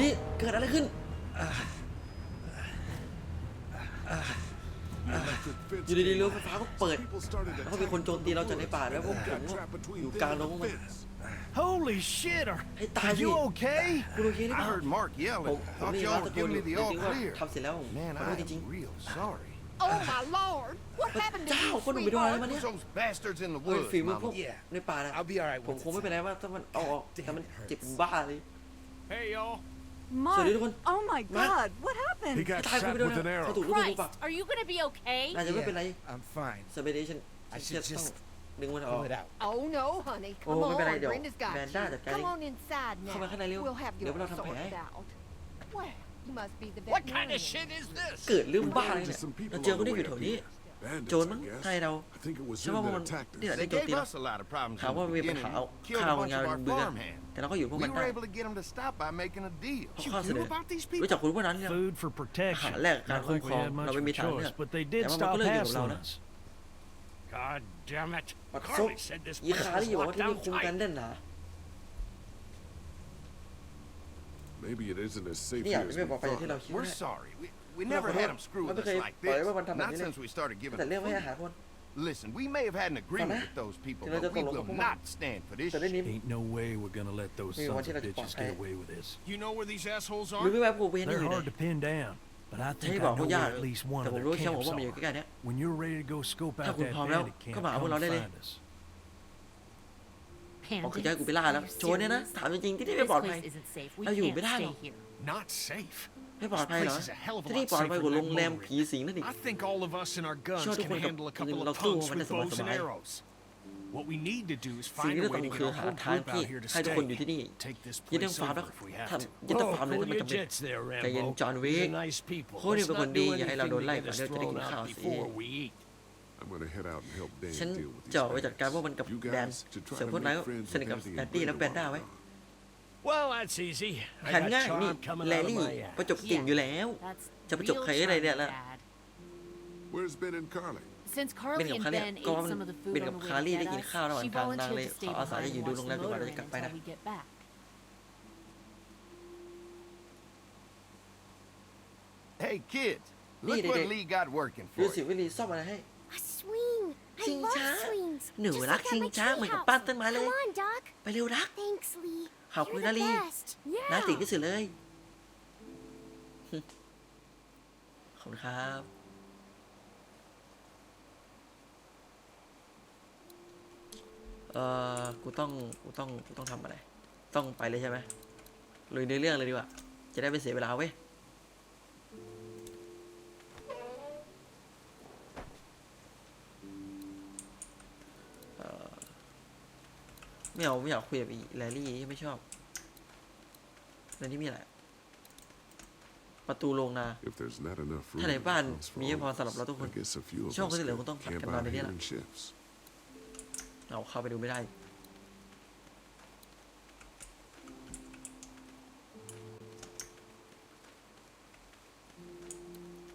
นี่เกิดอะไรขึ้น อยู่ดีๆรั้วไฟฟ้าก็เปิดแล้วก็มีคนโจมตีเราจากในป่าแล้วพวกผมอยู่กลางดงมัน Holy shit! Are, are you okay? I heard Mark yelling. Thought y'all were giving me the all clear. Man, I am real sorry. Oh my lord! What happened to you, sweetheart? Those bastards in the woods, Mama. Yeah, I'll be all right with it. Damn, damn, it hurts. Hey, y'all. สวัสดีทุกคน oh my god what happened He got ตายคน shot ไปโดน with นะ an เขาถู arrow. กลูกธนู Christ, ปัก are you gonna be okay? น่าจะไม่เป็นไร I'm fine. สเปเดชันฉั I น should จะต้อง just ดึงมันออก pull it out. Oh no, honey. Come Oh, on, maybe I don't. Brenda's got Man, you. that's okay. Come on inside now. Không phải cái này luôn. We'll have Để your bắt đầu thằng sorted bé. out. Well, you must be the veterinarian. What kind of shit is this? เกิดเรื่องบ้าอะไรเนี่ย Some people เราเจอคนที่อยู่แถวนี้ on โจรมั้งไทยเราใช่ว่าพวกมันนี่แหละได้โจมตีเราถามว่ามีปัญหาเอาข้าวงานเบื่อแต่เราก็อยู่พวกมันได้เพราะข้อเสนอรู้จักคุณพวกนั้นยังอาหาแลกการคุ้มครองเราไม่มีทางเลือกแต่ว่ามันก็เลิกอยู่กับเรานะปัด damn it! Carly said this place was locked down tight. Maybe it isn't as safe here as we We never had them screw with us like this. Not since we started giving แต่เรื่องไม่อาหารคน Listen, we may have had an agreement with those people, but we will not stand for this shit. Ain't no way we're gonna let those sons of bitches get away with this. You know where these assholes are? They're hard to pin down, but I think I know where at least one of their camps are. When you're ready to go scope out that bandit camp, come find us. here. Not safe. ไม่ปลอดภัยเหรอที่นี่ปลอดภัยกว่าโรงแรมผีสิงนั่นอีเชื่อทุกคนกับปืนเราตู้มันจะสบายสบายสิ่งที่เราต้องคือหาทางที่ให้ทุกคนอยู่ที่นี่ยึดต้องฟาร์มแล้วทำยึดต้องฟาร์มเลยถ้ามันจำเป็นใจเย็นจอห์นวิกโค้เป็นคนดีอย่าให้เราโดนไล่ก่อนเราจะได้กินข้าวสิฉันจะไปจัดการพวกมันกับแดนเส่วนพวกนั้นสนิทกับแอนตี้และแบนด้าไว้ Well, that's easy. ขั I น got ง่ายนี่ charm coming แล out of ลี่ my ประ ass. จบเก่งอยู่แล้ว That's Chà, bắt chước real thấy cái này charming, nè, nè. Dad. Where's Ben and Carly? Since Carly เบนกับ and คาเล่ Ben ก็ ate some of the เบ food น on กับ the คา way รี่ to ได้ get กิน us, ข้าวระหว่าง she ทางนางเลย volunteered to ข stay ออาสา behind จะอ and ยู่ดู watch โร the งแรมจนกว่า motor เราจะ in กลับไป until นะ we get back. นี่ Look เด็ก what Lee got working ๆดู for สิ you. วิลลี่ซ่อมอะไรให้ A swing. ชิงช้า หนูรักชิงช้าเหมือนกับป้านต้นไม้เลย ไปเร็วรัก ขอบคุณนาลีน่าติดที่สุดเลย ขอบคุณครับ เอ่อ กูต้อง กูต้อง กูต้องทำอะไร ต้องไปเลยใช่ไหมลุยในเรื่องเลยดีกว่า จะได้ไม่เสียเวลาเว้ย ไม่เอาไม่อยากคุยกับแลลี่ไม่ชอบแลลี่มีอะไร ประตูโรงนา ถ้าไหนบ้านมีพอสำหรับเราทุกคน ช่องก็ที่เหลือคงต้องผัดกันนอนในนี้แหละเราเข้าไปดูไม่ได้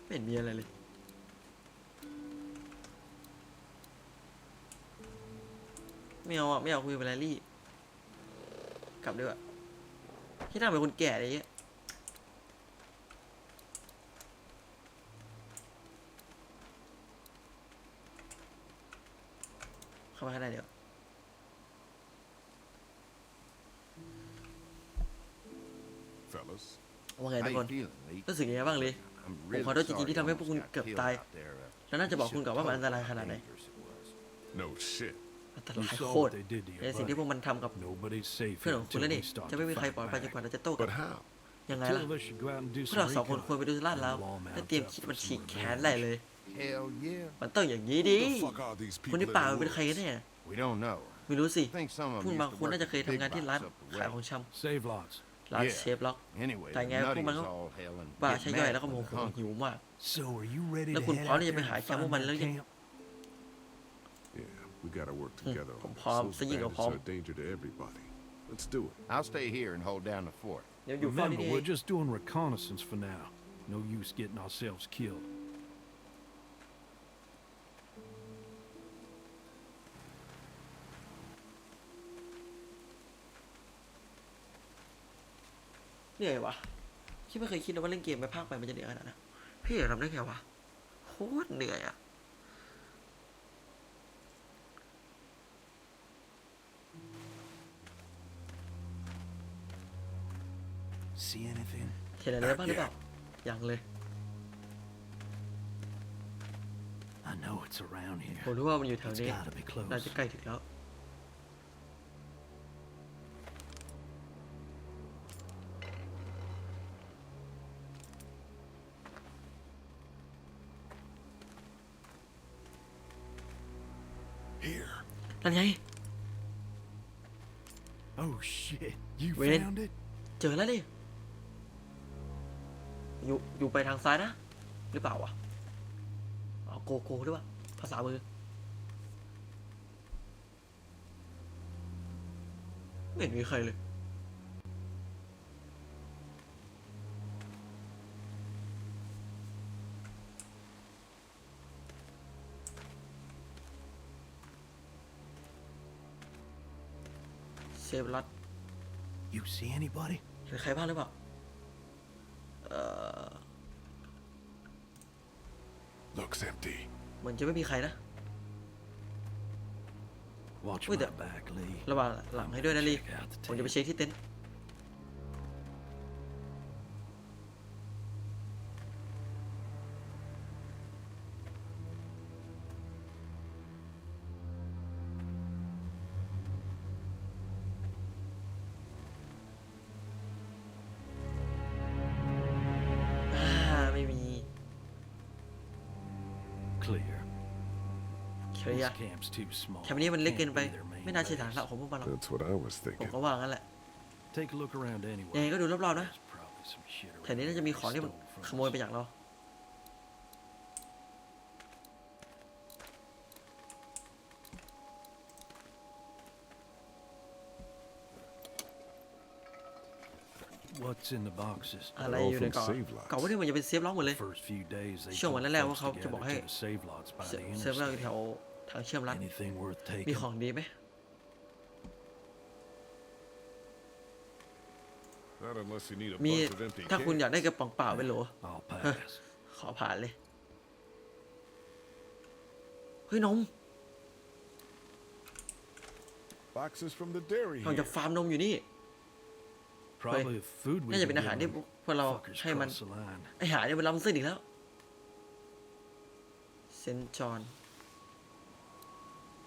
เห็นมีอะไรเลย ไม่เอาอ่ไม่อยากคุยกับแลลี่ กลับดีกว่าที่ทำาเป็นคนแก่อะไรเงี้ยเข้ามาข้างเดี๋ยวว่าไงทุกคนรู้สึกยังไงบ้างเลยผมขอโทษจริงๆที่ทำให้พวกคุณเกือบตาย แล้วน่าจะบอกคุณกับว่ามันอันตรายขนาดไหน อันตลายโคตรในสิ่งที่พวกมันทำกับเพื่อนของคุณแล้วนี่จะไม่มีใครปลอดภัยจนกว่าเราจะโต้กันยังไงล่ะพวกเราสองคนควรไปดูลาดแล้วและเตรียมคิดมันฉีกแขนอะไรเลย มันต้องอย่างนี้ดิคนที่ป่าเป็นใครกันเนี่ยไม่รู้สิพวกบางคนน่าจะเคยทำงานที่ร้านขายของชำร้านเชฟล็อก แต่ไงพวกมันก็บ้าใช้ย่อยแล้วก็โมโหหิวมาก แล้วคุณพร้อมที่จะไปหาแคมพวกมันแล้วยัง We gotta work hmm. together on this. Those bandits are a danger to everybody. Let's do it. I'll stay here and hold down the fort. Remember, we're just doing reconnaissance for now. No use getting ourselves killed. ๆเหนื่อยวะคิดไม่เคยคิดนะว่าเล่นเกมไปภาคไปมันจะเหนื่อยขนาดนั้นพี่เอกทำได้ไงวะโคตรเหนื่อยอะ See anything? เห็นอะไรบ้างหรือเปล่ายังเลย I know it's around here. ผมรู้ว่ามันอยู่แถว It's นี้ gotta be น่า close. จะใกล้ถึงแล้ว Here. นั่นไง Oh shit! You Wait. found it? เจอแล้วดิ อยู่อยู่ไปทางซ้ายนะ หรือเปล่าวะอ๋อโกโก้หรือเปล่าภาษามือไม่เห็นมีใครเลยเซฟรัด You see anybody? เห็นใครบ้างหรือเปล่า เอ่อ Looks empty. เหมือนจะไม่มีใครนะ Watch Wait my a- back, Lee. ระวังหลังให้ด้วยนะลี Check out the ผมจะไป tape. เช็คที่เต็นท์ เคลีย This camp's too small. แคมป์นี้มันเล็กเกิน Can't ไป be their main ไม่น่าใช่ฐาน base. หลักของพวกมันหรอก That's what I was ผม thinking. ก็ว่างั้นแหละ Take a look around ยังไง anyway. ก็ดูรอบๆนะ There's probably some shit แถวนี้น่าจะมีของที่มัน stole from ขโมย us. ไปจากเรา What's in the boxes? อะไร All อยู่ใน from กล่อง save lots กล่องพวกนี้มันจะเป็นเซฟล็อกหมดเลย First few days they ช่วงวัน told แรกๆ folks ว่าเขา to จะบอก gather ให้ to the save lots by เซ the เซฟล็อกอยู่แถ interstate. ว ทางเชื่อมรัด Anything worth มี taking? ของดีไหม Not unless you need a มี bunch of empty ถ้าคุณ cans. อยากได้กระป๋องเปล่าไปโหล I'll pass. ขอผ่านเลย เฮ้ยนม Boxes from the dairy เราจะ here. ฟาร์มนมอยู่นี่ Probably the food we น่าจะเป็น can อาหาร give ที่ them. พวกเรา Fuckers ให้มัน cross the line. ไอหาเนี่ยมันล้ำเส้นอีกแล้ว เซนจอน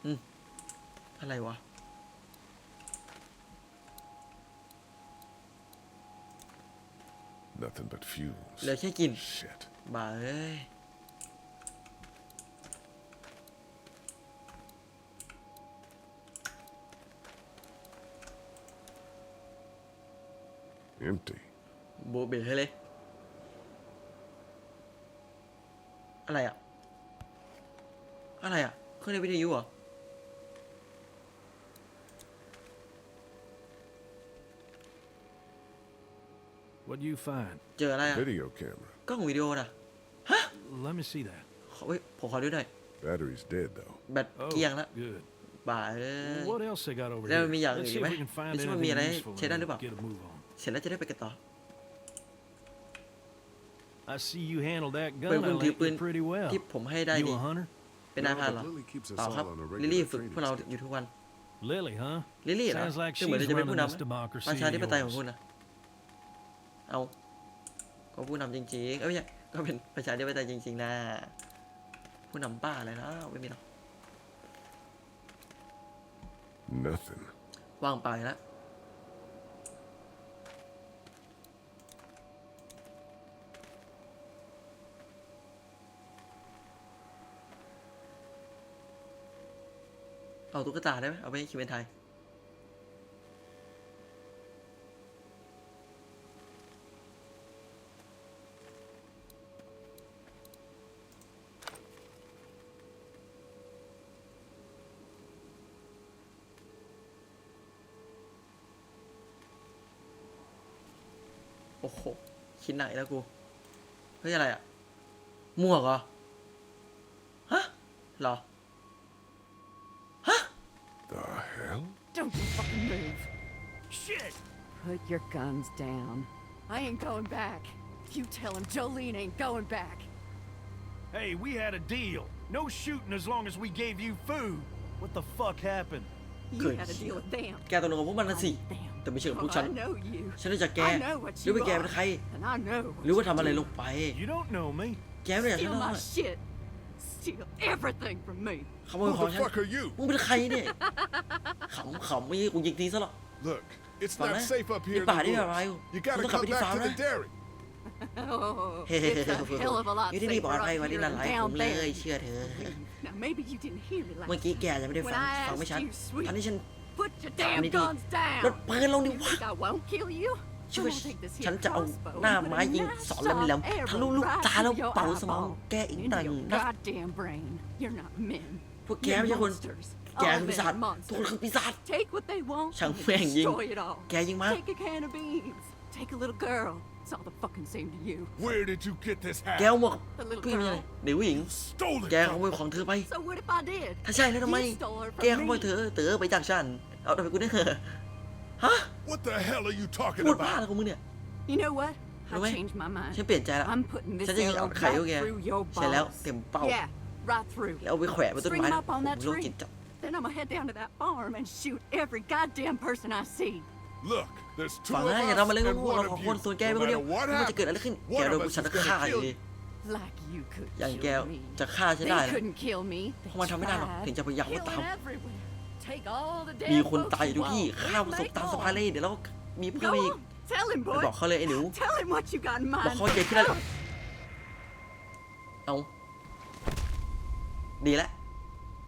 อืม อะไรวะ Nothing but fumes. เหลือแค่กิน Shit. บ้าเอ้ย Empty. โบเบ๋เลย อะไรอะ อะไรอะเครื่องในวิทยุเหรอ What do you find? เจออะไรอะ Video camera. กล้องวิดีโอน่ะ Let me see that. ขอเว้ยผมขอดูหน่อย Battery's dead though. แบตเกลียงแล้ว good. บ้าเอ้ย What else they got over แล้ว here? มันมีอย่างอื่ Let's นอี see กไหม if we can find หรือว่ามันมี anything อะไร useful ใช้ได้หรือ and เปล่า get a move on. เสร็จแล้วจะได้ไปกันต่อ I see you handled that เป็น gun คุณถือปืน lately pretty well. ที่ผมให้ได้ You ดี a hunter? เป็นนายพรานเหรอ but Lily keeps us เปล่าครับ all on a ลิลลี่ regular ฝึก training พวกเรา schedule. อยู่ทุกวัน Lily, huh? ลิลลี่เหรอ Sounds like คือเหมือน she's จะเป็น running ผู้ this นำนะ democracy ประชาธิปไตย of ของคุณ yours. นะ เอาก็ผู้นำจริงๆเอ้ยไม่ใช่ก็เป็นประชาธิปไตยจริง ๆ นะ ผู้นำป้าอะไรนะไม่มีหรอก Nothing. ว่างเปล่าอีกแล้ว เอาตุ๊กตาได้ไหมเอาไปให้คิวเวนไทย คิดไหนแล้วกู เฮ้ย อะไรอ่ะหมวกเหรอ ฮะเหรอ The hell? Don't you fucking move. Shit! Put your guns down. I ain't going back. You tell him Jolene ain't going back. Hey, we had a deal. No shooting as long as we gave you food. What the fuck happened? You Good had a deal with them. แกตกลงกับพวกมันนะสิ Them. แต่ไม่ใช่กับพวก Oh, ฉัน I know you. ฉันรู้จักแก I know what หรือว่า you แกเป็น are. ใคร And I know หรือว่า what ทำอะไร you ล do. งไป You don't know me. แกไม่อยากฉัน Steal เล่า my shit. Steal everything from me. ขโมย Who ของ the ฉัน fuck are you? มึงเป็นใครเนี่ยขำขำไม่ใช่กูยิงทีซะหรอก Look, it's Fine, not eh? safe up here in Di pa, the di pa, woods. Mario. You gotta Punta ka come pa di back farm, to the eh? dairy. Oh, เฮ้ it's a hell of a lot อยู่ที่นี่ปลอด safer ภัย up กว่าที่ here นั่น than หลายผม down เลย there. เชื่อเธอ Now maybe you didn't hear me เมื่อ last กี้แกอาจจะไม่ได้ฟัง When I ฟังไม่ชัด asked you, sweet, ตอนนี้ฉัน Put your ถาม damn ดี guns ๆลด down. ปืนลงดิ You วะ think I won't kill you? ช่วย I'm gonna take this ฉัน here จะเอา crossbow หน้า and put ไม้ a ยิง nice สอนแหลม sharp ๆทะลุ arrow ลูก right ตาแล้ว through your เป่าสมอง eyeball. แกอีก Into หนึ่ง your นัด goddamn brain. You're not men. พวกแกไม่ You're ใช่คน monsters. แก All คือปี men ศาจ are ทุกคน monsters. คือปีศาจ Take what they want ช่าง and แม่งยิง destroy it all. แกยิงมา Take a can of beans. Take a little girl. It's all the fucking same to you. Where did you get this แก hat? เอาหมวก The little พี่มีอะไร girl. เด็กผู้หญิง Stole it แกข from โม me. ยของเธอไป So what if I did? ถ้าใช่แล้วทำไม You stole her แก from ขโมย me. เธอเต๋อไปจากฉัน เอาทำไมกูได้เหรอฮะ What the hell are you talking พูดบ้า about? อะไรของมึงเนี่ย You know what? I Rồi. changed my mind. ฉันเปลี่ยนใจแล้ว I'm putting this ฉันจะยิง arrow เอาไข่ right พวกแก through your ใช่แล้ว balls. เต็มเป้า Yeah, right through. แล้วเอาไปแขวนบนต้น String ไม้ them นะ up on ผม that โรคจิต tree. จัด Then I'm gonna head down to that farm and shoot every goddamn person I see. Look, there's two ฟั of งนะอย่าทำอะไร us งู and ๆเรา one ของ of คน you. ส่วนแก No ไม่รู้เดียว matter what ไม่ว่าจะเกิดอะไร happens, ขึ้นแก one โด of น us กูฉัน is จะฆ่า gonna อยู่ kill ดี Like you could อย่างแก kill me. จะฆ่าฉัน They ได้เหรอ couldn't kill me. พวกมันทำไม่ได้หรอก They ถึงจะพยายามก็ tried. ตาม Killing everywhere. Take all the มี damn คน folks ตายอ you ยู่ทุกที่ want. ฆ่า We'll ประสบ make ตามสะ more. พานเลยเดี๋ยวเรามีเพิ่ม Go อีก on. Tell him, ไป boy. บอกเขาเลยไอ้หนู Tell him what you got in บอก mind. เขาใจขึ้นได้หรอเอาดีแล้ว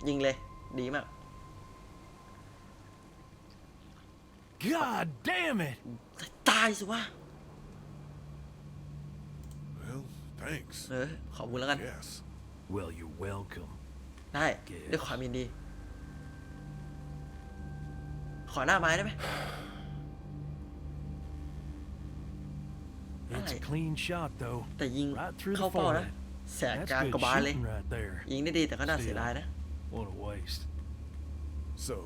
ยิงเลยดีมาก God damn it! ตายสิวะ Well, thanks. เออ ขอบคุณแล้วกัน Yes. Well, you're welcome. ได้ด้วยความยินดี ขอหน้าไม้ได้ไหม It's a Right. clean shot, though. แต่ยิง Right through เข้า the เป้านะ forehead. แสก That's กลาง good กระบาลเลย shooting right there. ยิงได้ดีแต่ก็น่าเสียดายนะ What a waste. So,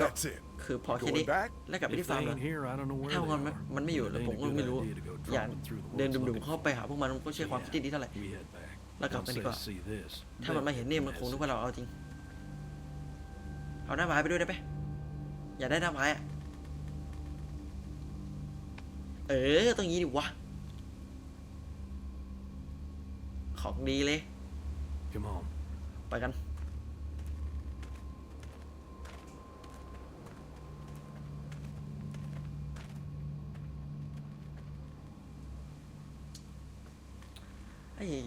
that's it. คือพอแค่นี้ Going back? แล้วกลับไป If ที่ฟาร์ม they แล้ว ain't here, I don't know where ถ้า they มันไม่ are. มันไม่อยู่แล้ว It ผม ain't ก็ a ไม่ good รู้ idea to go อย่าง tromping through the เดิน woods ดุ่ม looking ๆเข้าไปหาพวกมันมันก็ใช่ความคิดที่ดีเท่าไหร่ We head back. Là cặp Once này đi they qua. see this, ถ้ามันมาเห็นเนี่ยมันคงนึกว่าเราเอาจริง เอาหน้าไม้ไปด้วยได้ไหมอยากได้หน้าไม้อะเออต้องงี้ดิวะ ของดีเลย Come on. ไปกัน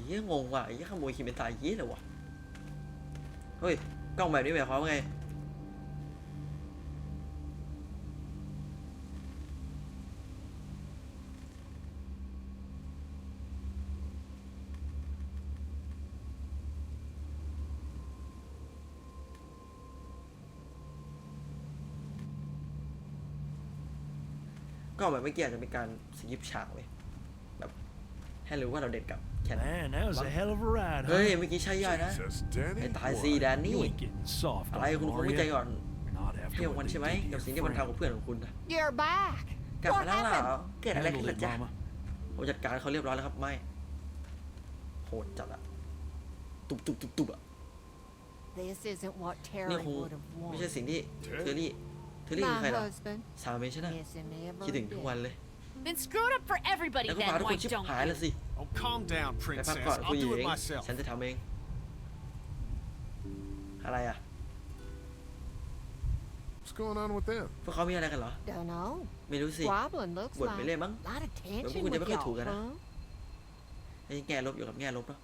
เหี้ยงงว่ะไอ้เหี้ยขโมยคิมเป็นตายยี่เลยวะเฮ้ยกล้องแบบนี้หมายความว่าไงก็แบบเมื่อกี้อาจจะเป็นการสกิปฉากเลยแบบให้รู้ว่าเราเด็ดกับ แค่นั้น Man, that was a hell of a ride, เฮ้ย huh? เมื่อกี้ใช่ย่อยนะ Jesus, Danny. ไอ้ตาย boy. ซีแดน You นี่ ain't getting soft อะไร on คุณ him, คง are ไม่ใจ you? ก่อน Not after เที่ยว what วัน they ใช่ไหม did to กับ your สิ่งที่มัน friend. ทำกับเพื่อนของคุณนะ You're back. กลับ What มาแล้วเหรอ happened? เกิดอะไรขึ้น Handled ล่ะ it, จ๊ะ Mama. ผมจัดการเขาเรียบร้อยแล้วครับ ไม่โหดจัดอะตุบตุบตุบตุบอะ This isn't what นี่ Terry คง would have ไม่ใช่ wanted. สิ่งที่เทอรี่เทอรี่คือใคร My ล่ะ husband. สามีฉันนะ Yes, and never คิดถึงทุกวัน did. เลย Then screw it up for everybody แล้วก็ then, พาทุกค why นชิบ don't หาย you? แล้วสิ Oh, calm down, ไปพัก princess. ก่อน I'll ผู้หญิ do ง it myself. ฉันจะทำเอง อะไรอะ What's going on with them? พวกเขามีอะไรกันเหรอ Don't know. ไม่รู้สิ Squabbling looks บ่น like ไปเรื่อยมั้ง a lot of tension cũng with chưa biết cái thủ y'all, cả đó. huh? ไอ้แง่ลบอยู่กับแง่ลบเนาะ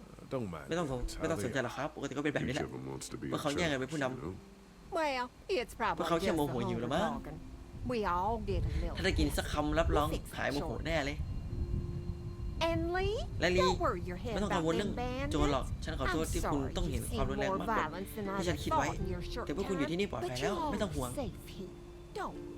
Uh, don't mind. ไม่ต้องสน them. It's ไม่ต้อง how ส they นใจหรอกครับ ปกติก็เป็นแบบนี้ Each แหละ of them wants to be in Mà không nghe người charge, bên Phú you Đâm. know? Well, it's probably khẩu just trang the mồ hôi nhiều hunger lắm á. talking. We all get a ถ้า little. ได้กินสักคำรับรองหายโมโหแน่เลย And Lee, และลี don't worry your ไม่ head ต้องกัง about วลเรื่อง them โจรหรอก bandits. ฉันขอโทษ I'm ที่คุณ sorry ต้องเห็น you've ความ seen รุนแรง more มากกว่า violence than ที่ I ฉันคิดไว้ thought in your short แต่พวกคุณอยู่ที่นี่ปลอดภัย time. แล้ว But ไม่ต้องห่วง you're all safe here. Don't worry.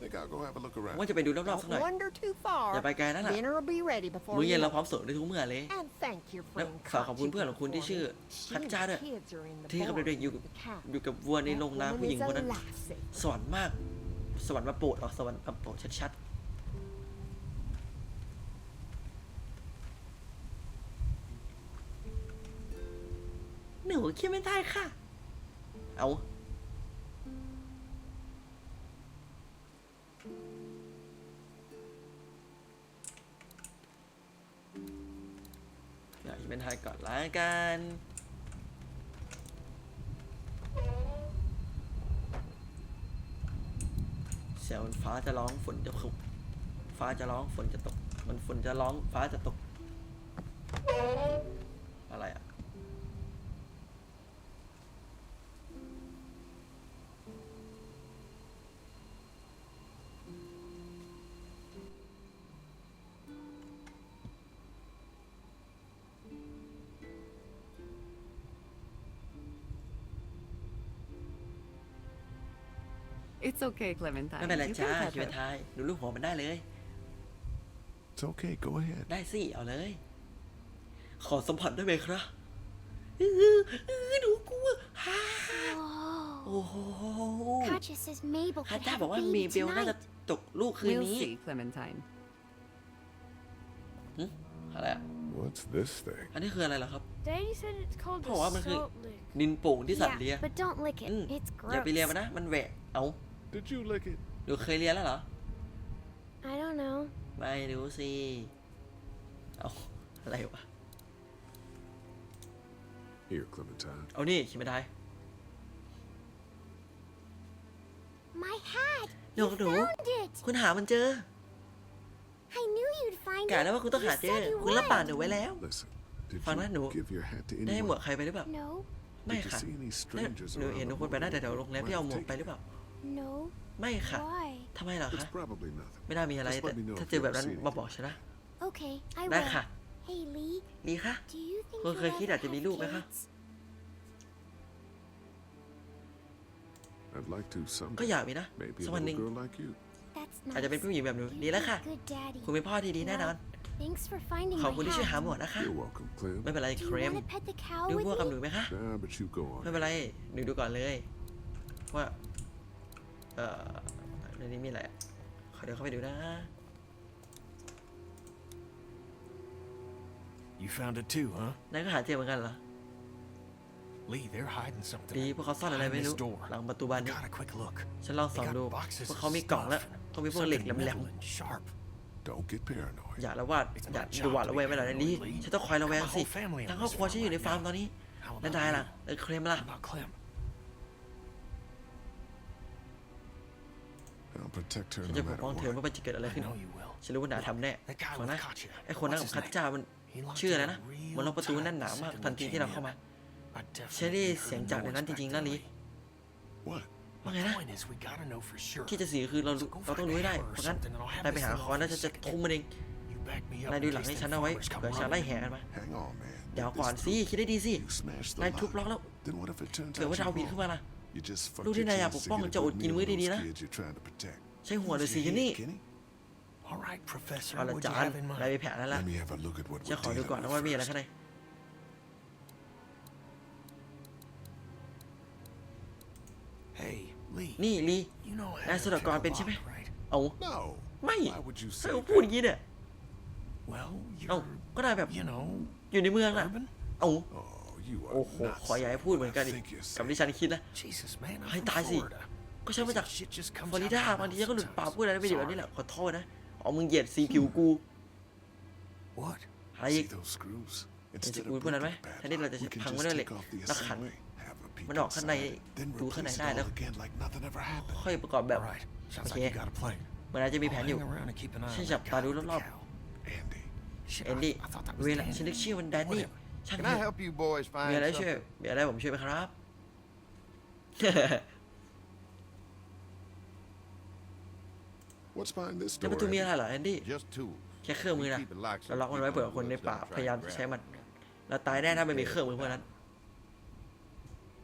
Think I'll go have a look ว่า around. จะไปดูรอบๆสักหน่อย Don't wander too far. อย่าไปไกลนั่นแหละ Dinner will be ready before มื้อ you เย็นเรา know พร้อมเสิร์ฟได้ทุกเมื่อเลย And thank your และ friend ฝากขอบคุณเพื่อนของคุณที่ชื่อ She คัต and จ้า the ด้วย kids are in the ที่เขาเป็นเด็กอยู่ barn with the cow. อยู่กับวัวในโรงนา That ผู้หญิง woman คน is นั้น a lifesaver. สอนมาก สวรรค์มาโปรดเหรอสวรรค์มาโปรดชัดๆ หนูคิดไม่ได้ค่ะ เอา เป็นไทยก่อนละกันเสียงฟ้าจะร้องฝนจะตกฟ้าจะร้องฝนจะตกมันฝนจะร้องฟ้าจะตก It's okay, Clementine. ไม่เป็นไร You จ้า can pet คิว her. ไทยดูลูกหัวมันได้เลย It's okay, go ahead. ได้สิ เอาเลย ขอสัมผัสได้ไหมครับอื้ออื้อหนูกลัวฮ่า Whoa. โอ้โห Katja says Mabel ฮั could ตต้า have บอก a ว่ามี baby เบลน่าจะ tonight. ตกลูกคืน We'll นี้ see, Clementine. อะไรอะ What's this thing? อันนี้คืออะไรเหรอครับ Daddy said it's called Oh, I'm the gonna- salt lick. นินโป่งที่สัตว์ Yeah, เลี้ยง but don't lick it. อืม It's อย่าไปเลีย gross. มันนะ มันแหวกเอา Did you lick it? หนูเคยเลียแล้วเหรอ I don't know. ไม่รู้สิ เอาอะไรวะ Here, Clementine. เอานี่คิดไม่ได้ My hat. หนูหนู Found it. คุณหามันเจอ I knew you'd find กะ it. แล้วว่าคุณต้อง You หาเจอ said you คุณรับปาก would. หนูไว้แล้ว Listen, did Fang you nụ. give your hat to ได้หมวก anyone? ใครไปหรือเปล่า No, ไม่ Did you ค่ะ see any แล้ว strangers หนู around เห็น the ทุกคนไปหน้า neighborhood แถวๆโรงแรม who ที่เอาหม might วก have ไปหรือเป taken ล่า no. ไม่ค่ะ Why? ทำไมเหรอ it? คะ It's probably nothing. ไม่น่ามีอะไร Just แต่ let me know ถ้า if เจอ you แบบ ever นั้น see มาบอกฉันนะ Okay, I ได้ will. ค่ะ Hey Lee, ลีคะ do you think คุณ you'll เคยคิดอยาก ever จะมี have ลูกไหมคะ kids? I'd like to ก็ someday. อยากมีนะ Maybe สั a กวันหนึ่ง little girl like you. That's อาจจะเป็น nice. ผู้หญิงแบบหนู You'd ดีแล้ว be ค่ะ a good daddy. คุณเป็นพ่อที่ดีแน่นอน Thanks for finding ขอบ my คุณที่ช่วยหา hat. หมวกนะคะ You're welcome, Clem. ไม่เป็นไร Do เค you รม want to pet the cow ดู with พวกกับหนู me? ไหมคะ Nah, but you go ไม่ on. เป็นไร หนูดูก่อนเลย ว่าเอ่อในนี้มีอะไรอะขอเดี๋ยวเข้าไปดูนะ You found it too, huh? นายก็หาเจอเหมือนกันเหรอ Lee, they're hiding something. ดีพวกเขาซ่อนอะไร behind ไม่รู้ this door. หลังประตูบานนี้ Got a quick look. ฉันลองส่อง They ดู got boxes พวก of เขามีกล่องแล้ว stuff. ต้องมีพวกเหล็ก Something แหลม metal and sharp. Don't get paranoid. ๆ อย่าละว่าด It's อย่า my job ดูหวาด to ระ be แวงไปหน่อยนะ paranoid, นี่ Lee. ฉันต้องคอยระแวง Got my สิ whole family on ทั้งครอบครัว this ฉันอยู่ใน farm ฟาร์ม right ตอนนี้ How แล้ว about นายล่ะ you? เออเคลมล่ะ How about Clem? I'll protect her ฉัน no จะปก matter ป้องเธอ what. ไม่ว่าจะเกิดอะไร I ขึ้น know you will. ฉันรู้ว่านายทำแน่ That guy ฟัง with นะ Katja. ไอ้คนนั้น What's กับ his คัต name? จามัน He locked ชื่ออะไร it นะ up real มันล็อกประตู tight แน่นหนา the มาก second ทันที we ที่เรา came เข้ามา in. I ฉันได้ definitely เสียง heard จาก a ในนั้น noise จริง back ๆนะ there, ลี Lee. What? ว่า My ไงนะ point is we gotta know for sure. ที่จะสื่อคือเรารู้ So go เราต้อง find รู้ให้ได้ a hammer เพ or ราะงั้น something and I'll have นายไป this หา thing คอน off แล้ว in ฉั a นจะ second. ทุ่มมันเอง You back me up นาย in ดูหลัง case ให้ them ฉันเอาไว้ farmers come เผื่อฉันไล่ running. แห่กันมา Hang on, man. เดี๋ยว If ก่อน this สิ proof คิดได้ดีสิ You smashed the นายทุบ lock. ล็อกแล้ว Then what if it turns เกิด out ว่าจะเอา you're ผิดขึ้นมา wrong? ล่ะ You just fucked ลูก your ที่นายอยาก chance ปก to ป้อง get a จะอด good กิน meal มื้อ of ดี those ๆนะ kids you're trying to protect. ใช่หัวหรือ Did สี you กัน hear นี่ it, Kenny? All right, Professor. เอาละ What จา you น have in นาย mind? มีแผนแล้วล่ะ Let me have a look at what จะ we're ขอดู dealing ก่อนนะ with ว่ามีอะไร first. ข้างใน Hey, Lee. นี่ลี You know how นาย to สะดอกกร pick a เป็นใช่ไหม lock, right? เอา No. ไม่ Why would you ใช่ say เขาพูดอย่าง that? นี้เนี่ย Well, เอ้า you're, ก็นายแบบ you know, อยู่ในเมืองอะ urban. เอ้า Oh, you โอ้ are โห not ขออย่าให้ saying พูดเหมือน what กัน I อีก think you're กับที่ saying. ฉันคิดนะ Jesus, man, I'm ให้ from ตายสิ Florida. ก็ฉันมาจาก Shit just comes ฟลอริ out ดา of my บางที mouth ฉันก็หลุดปาก sometimes. พูดอะไรไม่ดีแบบนี้แหละ Sorry. ขอโทษนะอ๋อมึงเหยียดสีผิวกู What? อะไรอี See ก those screws? เห็น Instead ส of กรูพวกนั้นไหม breaking the แทนที่เราจะ padlock, we can พัง just ไว้ด้วยเหล็ก take off the แล้วขัน assembly, have a peek มันออกข้างใน inside, then ดูข้างใน replace ได้ it แล้ว all again like nothing ever happened. ค่อยประกอบแบบ All right. Sounds Okay. like you got a plan. เหมือนอาจจะมีแผน I'll อยู่ hang around and keep an eye ฉัน on จับ that ตา guy ดู with the รอบ cow. Andy, Shit, ๆเอ็นดี้ I thought that เว was ลาฉันนึก Danny. ชื่อมันแดนนี่ Whatever. ช่าง Can เถ I อะ help you boys มี find อะไรช่วย something? มีอะไรผมช่วยไหมครับ what's behind this ใน door? ประตูมีอะไร Andy? เหรอแอนดี้ Just tools. แค่เครื่องมือ We นะ keep it locked so เราล็อกมันไว้เผื่อคนในป่า people พยายาม try จะ to ใช้ grab มันเราตายแน่ถ้าไม่มีเครื่องมือพวกนั้น it.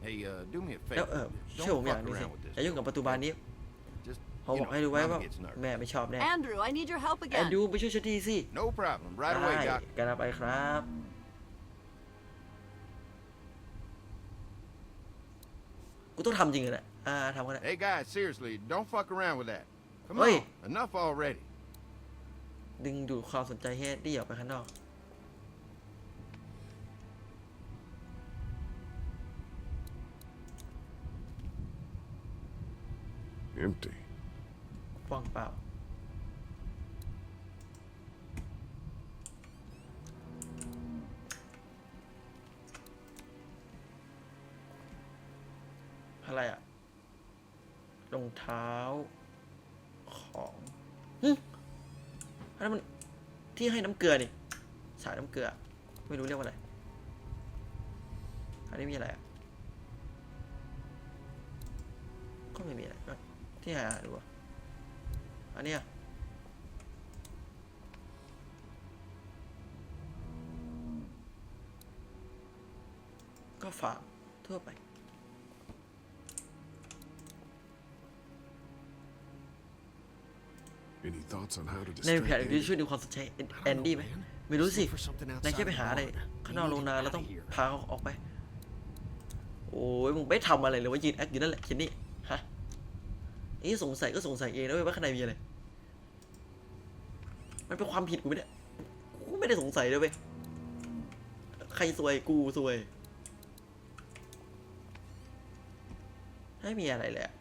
Hey, uh, do me a แล้ว favor. เออช่วยผม Don't อย่าง fuck หนึงสิ around with this. อย่ายุ่งกับประตูบานนี้ Just, เขา you บอก know, ให้รู้ไว้ Mama ว่า gets nervous. แม่ไม่ชอบแน่ Andrew, I need your help แอน again. ดูไปช่วยฉันทีสิ No problem. Right ได้ away, Doc. กันไปครับ กูต้องทำจริงเหรอเนี่ยอ่าทำก็ได้ Hey guys, seriously, don't fuck around with that. Come Oi. on, enough already. ดึงดูดความสนใจให้เอ็ดดี้ออกไปข้างนอก Empty. ว่างเปล่า อะไรอะรองเท้าของฮึอันนั้นมันที่ให้น้ำเกลือนี่สายน้ำเกลือ ไม่รู้เรียกว่าอะไร อันนี้มีอะไรอะก็ไม่มีอะไรก็ที่หาดูอะอันเนี้ยก็ฝากทั่วไป ในแผน distract ที่ Andy? ช่วยดึงความสนใจ I don't แอนดี้ know, ไหม man. ไม่รู้สิ Looking for something นาย outside แค่ไปหาอะไร the barn. ข้างนอก We โรง need นา to เรา get ต้อง out of here. พาเขาออกไป โอ้ยมึงไม่ทำอะไรเลยว่ายืนแอคอยู่นั่นแหละเคนนี่ฮะนี่สงสัยก็สงสัยเองนะเว้ยว่าข้างในมีอะไร มันเป็นความผิดกูไหมเนี่ยกูไม่ได้สงสัยเลยเว้ยใครซวยกูซวยไม่มีอะไรเลยอะ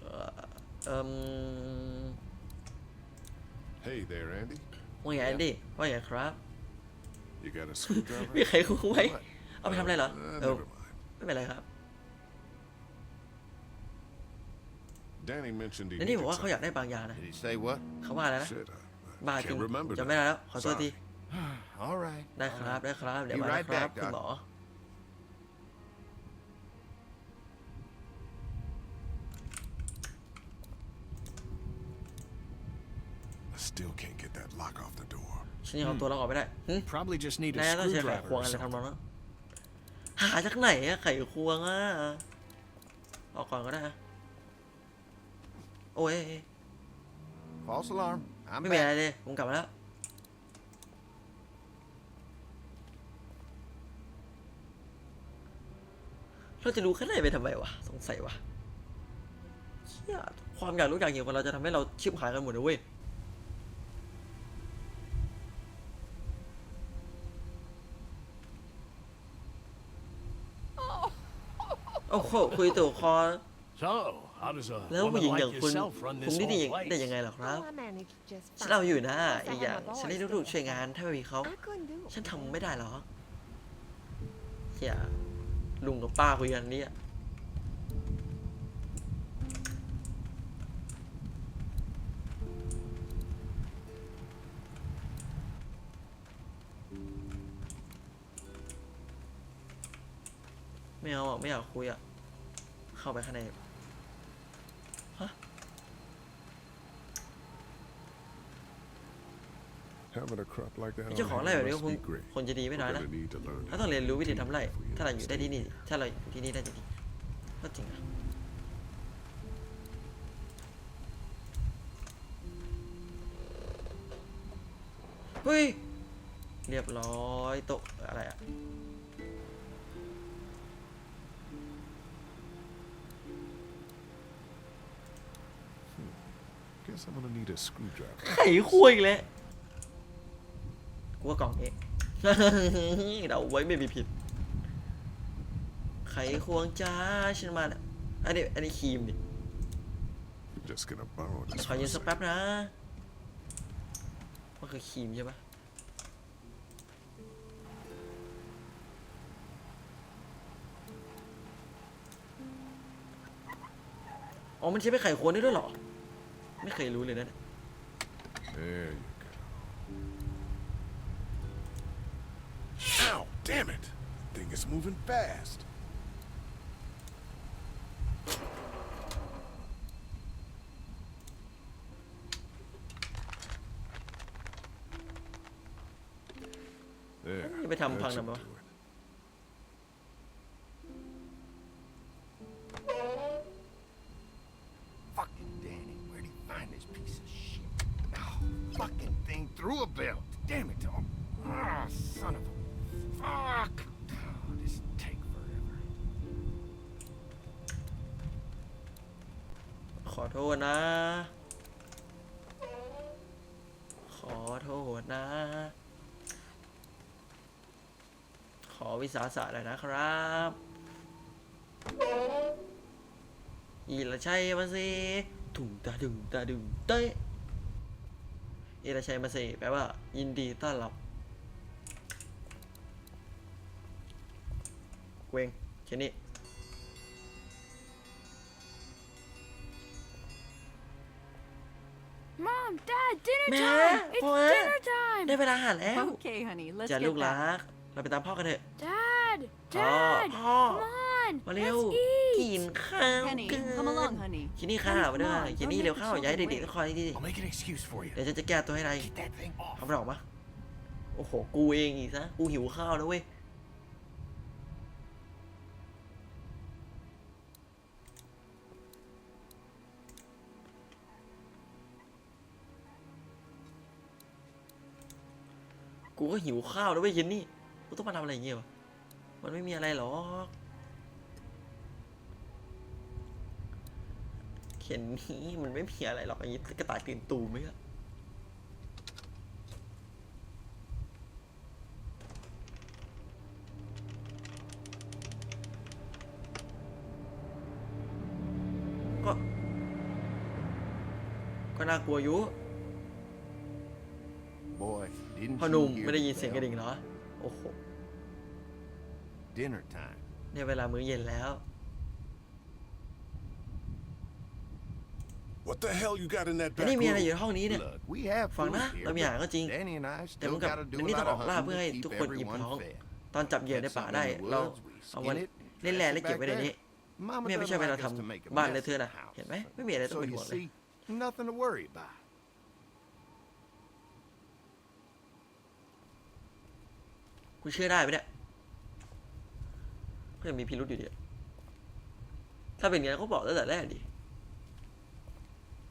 เอ่อเอิ่ม Hey there, Andy. ว่าไงแอนดี้ว่าไงครับ You got a screwdriver? มีใครคุ้งไว้ What? เอาไปทำอะไรเหรอ Uh, เออ never mind. ไม่เป็นไรครับ Danny mentioned he แล้วนี่ needed บอกว่าเขาอยาก something. ได้บางอย่างนะ Did he say what? เขาว่าอะไรนะ Shit, I, บ้า I จริง can't remember จำไม่ได้ now. แล้ว ขอโทษที Sorry. All right. ได้ครับ ได้ครับ เดี๋ยว Be มานะ right ครับ back, คุณหมอ still can't get that lock off the door. ฉันยังเอาตัวเราออกไม่ได้หึ Probably just need a นายต้องใช้ไข screwdriver ควง or อะไร something. ทำนองนั้นหาจากไหนอะไขควงอะออกก่อนก็ได้อะโอ้ย False alarm. I'm ไม่มีอะไร back. เลยผมกลับมาแล้ว เราจะรู้ข้างในไปทำไมวะ สงสัยวะเชี่ยความอยากรู้อยากเห็นของเราจะทำให้เราชิบหายกันหมดเลยเว้ย โอ้โหคุยตัวคอ So, how does a แล้วผู้หญิงอย่าง like คุณ yourself run คุ this มที่นี่ whole ได้ยัง place? ไงเหรอครับ Oh, I managed just ฉัน fine. เอาอยู่นะ Plus, I อีก had อย่าง my ฉันได้ boys ลูก do ๆช่วยงานถ้าไม่มีเขา I couldn't do it. ฉันทำไม่ได้หรอกเฮียลุงกับป้าคุยกันเนี่ย ไม่เอาอะ ไม่อยากคุยอะ เข้าไปข้างใน Having a crop like that เจ้า on ของ hand ไร่แบบนี้ก็ must คง be great. คนจะดีไม่ We're น้อยนะ gonna need to learn เรา how ต้อง to เรียนรู้วิธี team ทำไร่ if we ถ้าเราอยู่ได้ที่ stay. นี่ ถ้าเราอยู่ที่นี่ได้จริงๆก็จริงนะเฮ้ย เรียบร้อยโต๊ะอะไรอะ Guess I'm gonna need a screwdriver. ไข่ควงอีกแล้วกูว่ากล่องนี้เราไว้ไม่มีผิด ไข่ควงจ้าฉันมาแล้วอันนี้อันนี้ครีมดิ Just gonna borrow this ขอ for ยื a นสักแป๊บ second. นะ มันคือครีมใช่ปะอ๋อ มันใช้ไปไข่ควงได้ด้วยเหรอ ไม่เคยรู้เลยนะเนี่ย There you go. Ow! Damn it! Thing is moving fast. There. นี่ไปทำพัง that ทำไม should ษนะ ขอโทษนะ ขอวิสาสะหน่อยนะครับ อีละชัยมาสิถุงตาดึงตาดึงเต้ยอีละชัยมาสิแปลว่า ยินดีต้อนรับเวงแค่นี้ dinner แม่ time! It's พ่อ dinner time! ได้เวลาอาหารแล้ว Okay, honey, let's จะ get ลูก that. รักเราไปตามพ่อกันเถอะ Dad! Oh, Dad! oh. Come on! มาเร็ว Let's กิ eat! นข้าว Penny, กัน come along, honey. คินี่ข้าวไปด้วย Come on, คินี่ don't เร็ว make เข้า the อย่าให้ children เด็กๆต้องคอยดี I'll make an excuse for you. เดี๋ยวฉันจะแก้ตัวให้ไร Get that thing off. ทำไม่ออกปะโอ้โห กูเองอีกซะ กูหิวข้าวแล้วเว้ย กูก็หิวข้าวแล้วเว้ยเย็นนี่ กูต้องมาทำอะไรอย่างเงี้ยวะมันไม่มีอะไรหรอกเขียนนี้มันไม่มีอะไรหรอกอย่างนี้กระต่ายตื่นตูมไหมอะก็ ก็น่ากลัวอยู่ พ่อหนุ่ม you hear ไม่ได้ยิน the เสียง bell? กระดิ่งเหรอ โอ้โห Dinner time. เนี่ยเวลามื้อเย็นแล้ว What the hell you got in that ไอ้ back นี่มีอะไรอยู่ room? ในห้องนี้เนี่ย Look, we have ฟัง food นะ here, เรามีอาหารก็ but จริง Danny and I แต่ still มึงกับ gotta do เดี๋ยว a นี้ต้อง lot อ of อกล่าเพื่อ hunting ให้ to ทุก keep คนอิ่ม everyone ท้อง fed. ตอนจับเหยื่อในป่าได้ เราเอามาเล่นแร่และเก็บไว้ในนี้ Mama แม่ไม่ doesn't ใช่เวลา like us to make a ทำบ้านเล mess ยเธอ in นะ the house. เห็นไหมไม่มีอะไรต้อง So เป็น you ห่วงเลย see, nothing to worry about. กูเชื่อได้ไหมเนี่ยก็ยังมีพิรุษอยู่ดีถ้าเป็นอย่างนั้นก็บอกตั้งแต่แรกดิ